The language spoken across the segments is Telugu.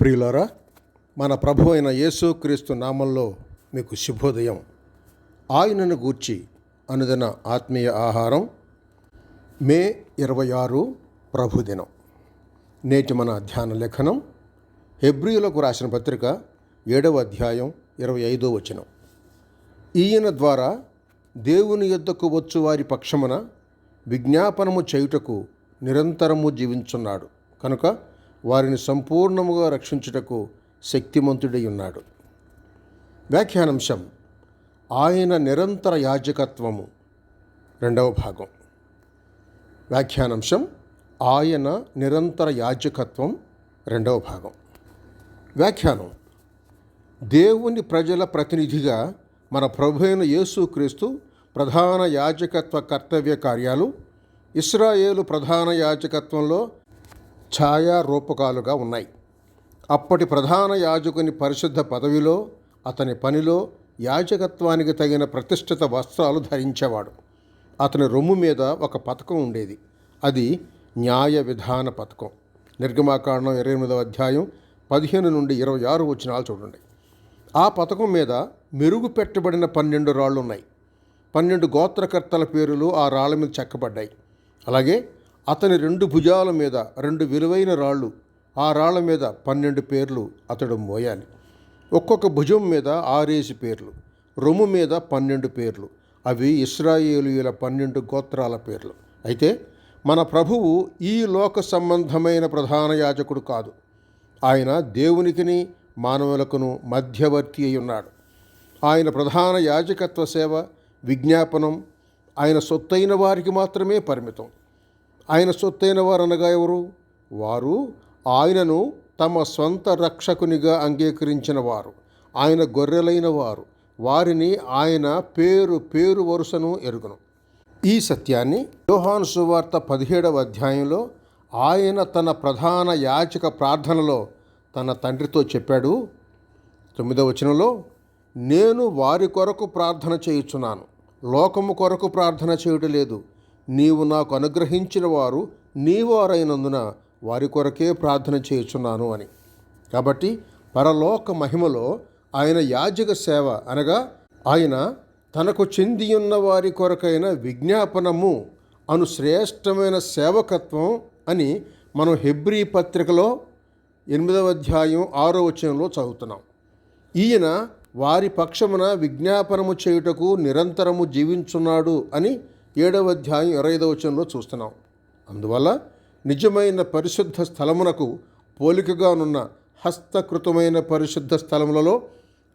ప్రియులారా మన ప్రభు అయిన యేసుక్రీస్తు నామంలో మీకు శుభోదయం. ఆయనను గూర్చి అనుదిన ఆత్మీయ ఆహారం మే ఇరవై ఆరు ప్రభుదినం నేటి మన ధ్యాన లేఖనం హెబ్రియులకు రాసిన పత్రిక ఏడవ అధ్యాయం ఇరవై ఐదో వచనం. ఈయన ద్వారా దేవుని యొద్దకు వచ్చు వారి పక్షమున విజ్ఞాపనము చేయుటకు నిరంతరము జీవించున్నాడు. కనుక వారిని సంపూర్ణముగా రక్షించుటకు శక్తిమంతుడై ఉన్నాడు. వ్యాఖ్యానాంశం ఆయన నిరంతర యాజకత్వము. రెండవ భాగం. వ్యాఖ్యానాంశం ఆయన నిరంతర యాజకత్వం. రెండవ భాగం. వ్యాఖ్యానం దేవుని ప్రజల ప్రతినిధిగా మన ప్రభు అయిన యేసుక్రీస్తు ప్రధాన యాజకత్వ కర్తవ్య కార్యాలు ఇస్రాయేలు ప్రధాన యాజకత్వంలో ఛాయారూపకాలుగా ఉన్నాయి. అప్పటి ప్రధాన యాజకుని పరిశుద్ధ పదవిలో అతని పనిలో యాజకత్వానికి తగిన ప్రతిష్ఠిత వస్త్రాలు ధరించేవాడు. అతని రొమ్ము మీద ఒక పథకం ఉండేది. అది న్యాయ విధాన పథకం. నిర్గమాకాండం ఇరవై ఎనిమిదవ అధ్యాయం పదిహేను నుండి ఇరవై ఆరు వచ్చినాలు చూడండి. ఆ పథకం మీద మెరుగు పెట్టబడిన పన్నెండు రాళ్ళు ఉన్నాయి పన్నెండు గోత్రకర్తల పేరులు ఆ రాళ్ళ మీద చెక్కబడ్డాయి. అలాగే అతని రెండు భుజాల మీద రెండు విలువైన రాళ్ళు ఆ రాళ్ళ మీద పన్నెండు పేర్లు అతడు మోయాలి. ఒక్కొక్క భుజం మీద ఆరేసి పేర్లు రొమ్ము మీద పన్నెండు పేర్లు అవి ఇస్రాయేలీయుల పన్నెండు గోత్రాల పేర్లు. అయితే మన ప్రభువు ఈ లోక సంబంధమైన ప్రధాన యాజకుడు కాదు. ఆయన దేవునికిని మానవులకును మధ్యవర్తి అయి ఉన్నాడు. ఆయన ప్రధాన యాజకత్వ సేవ విజ్ఞాపనం ఆయన సొత్తైన వారికి మాత్రమే పరిమితం. ఆయన సొత్తైన వారు అనగా ఎవరు? వారు ఆయనను తమ సొంత రక్షకునిగా అంగీకరించిన వారు. ఆయన గొర్రెలైన వారు. వారిని ఆయన పేరు పేరు వరుసను ఎరుగును. ఈ సత్యాన్ని యోహాను సువార్త పదిహేడవ అధ్యాయంలో ఆయన తన ప్రధాన యాచక ప్రార్థనలో తన తండ్రితో చెప్పాడు. తొమ్మిదవ వచనంలో నేను వారి కొరకు ప్రార్థన చేయుచున్నాను. లోకము కొరకు ప్రార్థన చేయుట లేదు. నీవు నాకు అనుగ్రహించిన వారు నీ వారైనందున వారి కొరకే ప్రార్థన చేయుచున్నాను అని. కాబట్టి పరలోక మహిమలో ఆయన యాజక సేవ అనగా ఆయన తనకు చెందియున్న వారి కొరకైన విజ్ఞాపనము అను శ్రేష్టమైన సేవకత్వం అని మనం హెబ్రీ పత్రికలో ఎనిమిదవ అధ్యాయం ఆరో వచనంలో చదువుతున్నాం. ఈయన వారి పక్షమున విజ్ఞాపనము చేయుటకు నిరంతరము జీవించున్నాడు అని ఏడవ అధ్యాయం ఇరవై ఐదవ వచనంలో చూస్తున్నాం. అందువల్ల నిజమైన పరిశుద్ధ స్థలమునకు పోలికగానున్న హస్తకృతమైన పరిశుద్ధ స్థలములలో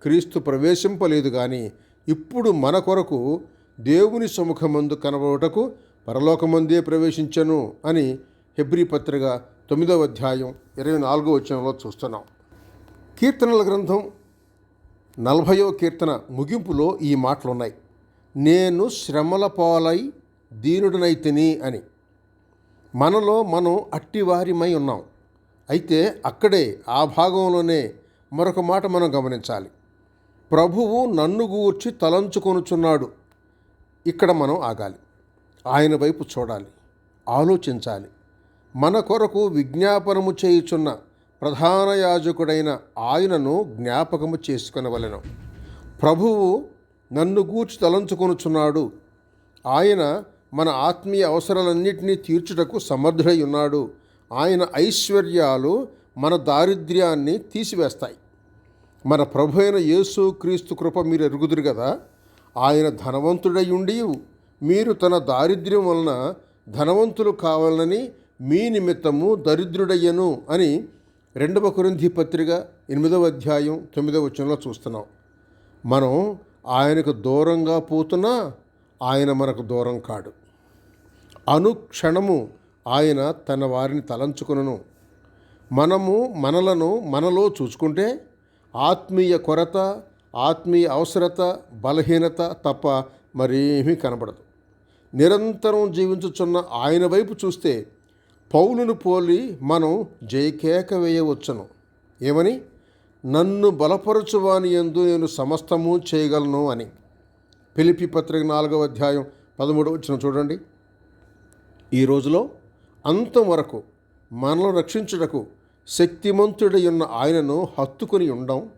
క్రీస్తు ప్రవేశింపలేదు కానీ ఇప్పుడు మన కొరకు దేవుని సముఖమందు కనబడుటకు పరలోకమందే ప్రవేశించను అని హెబ్రీ పత్రిక తొమ్మిదవ అధ్యాయం ఇరవై నాలుగో వచనంలో చూస్తున్నాం. కీర్తనల గ్రంథం నలభయో కీర్తన ముగింపులో ఈ మాటలున్నాయి. నేను శ్రమల పాలై దీనుడినైతిని అని. మనలో మనం అట్టివారిమై ఉన్నాం. అయితే అక్కడే ఆ భాగంలోనే మరొక మాట మనం గమనించాలి. ప్రభువు నన్ను గూర్చి తలంచుకొనుచున్నాడు. ఇక్కడ మనం ఆగాలి. ఆయన వైపు చూడాలి. ఆలోచించాలి. మన కొరకు విజ్ఞాపనము చేయుచున్న ప్రధాన యాజకుడైన ఆయనను జ్ఞాపకము చేసుకునవలెను. ప్రభువు నన్ను గూర్చి తలంచుకొనుచున్నాడు. ఆయన మన ఆత్మీయ అవసరాలన్నింటినీ తీర్చుటకు సమర్థుడై ఉన్నాడు. ఆయన ఐశ్వర్యాలు మన దారిద్ర్యాన్ని తీసివేస్తాయి. మన ప్రభు అయిన యేసు క్రీస్తు కృప మీరు ఎరుగుదురు కదా ఆయన ధనవంతుడై ఉండి మీరు తన దారిద్ర్యం వలన ధనవంతులు కావాలని మీ నిమిత్తము దరిద్రుడయ్యను అని రెండవ కొరింథీ పత్రిక ఎనిమిదవ అధ్యాయం తొమ్మిదవ వచనంలో చూస్తున్నాం. మనం ఆయనకు దూరంగా పోతున్నా ఆయన మనకు దూరం కాడు. అనుక్షణము ఆయన తన వారిని తలంచుకును మనము మనలను మనలో చూసుకుంటే ఆత్మీయ కొరత ఆత్మీయ అవసరత బలహీనత తప్ప మరేమీ కనబడదు. నిరంతరం జీవించుచున్న ఆయన వైపు చూస్తే పౌలును పోలి మనం జయకేక వేయవచ్చును. ఏమని? నన్ను బలపరచువాని ఎందు నేను సమస్తము చేయగలను అని. పిలిపి పత్రిక నాలుగవ అధ్యాయం పదమూడవ వచ్చిన చూడండి. ఈ రోజులో అంతం వరకు మనల్ని రక్షించుటకు శక్తిమంతుడై ఉన్న ఆయనను హత్తుకుని ఉండం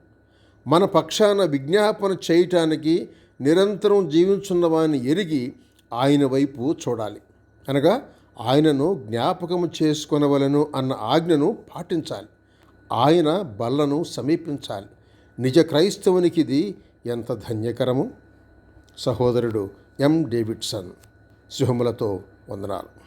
మన పక్షాన విజ్ఞాపన చేయటానికి నిరంతరం జీవించున్న వారిని ఎరిగి ఆయన వైపు చూడాలి. అనగా ఆయనను జ్ఞాపకము చేసుకొనవలను అన్న ఆజ్ఞను పాటించాలి. ఆయన బల్లను సమీపించాలి. నిజ క్రైస్తవునికి ఇది ఎంత ధన్యకరము? సహోదరుడు ఎం. డేవిడ్సన్. శుభములతో వందనాలు.